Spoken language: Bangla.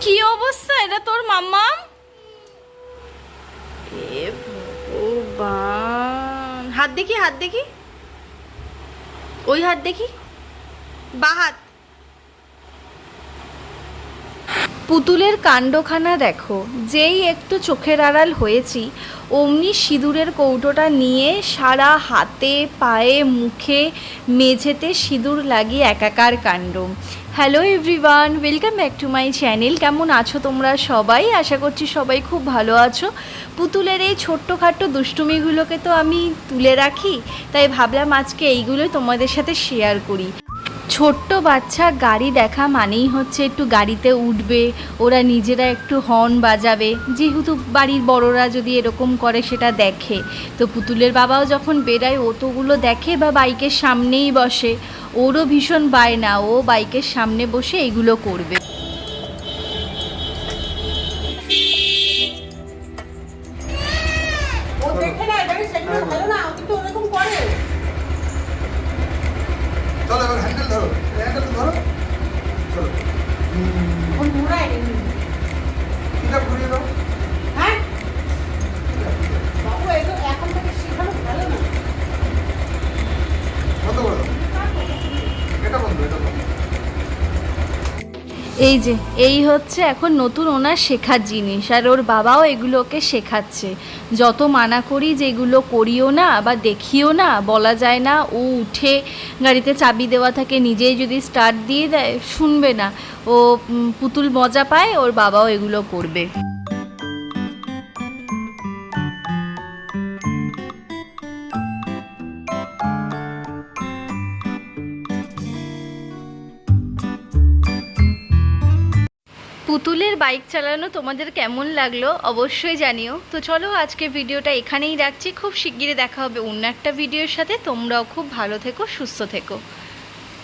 কি অবস্থা? এটা তোর মাম্মা এ হাত দেখি হাত দেখি। ওই হাত দেখি। বা হাত। পুতুলের কাণ্ডখানা দেখো, যেই একটু চোখের আড়াল হয়েছি, অমনি সিঁদুরের কৌটোটা নিয়ে সারা হাতে, পায়ে, মুখে, মেঝেতে সিঁদুর লাগিয়ে একাকার কাণ্ড। Hello everyone welcome back to my channel কেমন আছো তোমরা সবাই? আশা করছি সবাই খুব ভালো আছো। পুতুলের এই ছোট্টখাট্ট দুষ্টুমিগুলোকে তো আমি তুলে রাখি, তাই ভাবলাম আজকে এইগুলো তোমাদের সাথে শেয়ার করি। ছোট্ট বাচ্চা গাড়ি দেখা মানেই হচ্ছে একটু গাড়িতে উঠবে, ওরা নিজেরা একটু হর্ন বাজাবে। যেহেতু বাড়ির বড়রা যদি এরকম করে সেটা দেখে। তো পুতুলের বাবাও যখন বেড়ায়, ও দেখে বা বাইকের সামনেই বসে। ওরও ভীষণ বায় না ও বাইকের সামনে বসে এগুলো করবে। এই যে, এই হচ্ছে এখন নতুন ওনার শেখার জিনিস, আর ওর বাবাও এগুলোকে শেখাচ্ছে। যত মানা করি যে এগুলো করিও না বা দেখিও না, বলা যায় না, ও উঠে গাড়িতে চাবি দেওয়া থাকে, নিজেই যদি স্টার্ট দিয়ে দেয়, শুনবে না। ও পুতুল মজা পায়, ওর বাবাও এগুলো করবে। পুতুলের বাইক চালানো তোমাদের কেমন লাগল অবশ্যই জানিও। তো চলো আজকে ভিডিওটা এখানেই রাখছি। খুব শিগগিরই দেখা হবে অন্য একটা ভিডিওর সাথে। তোমরাও খুব ভালো থেকো, সুস্থ থেকো।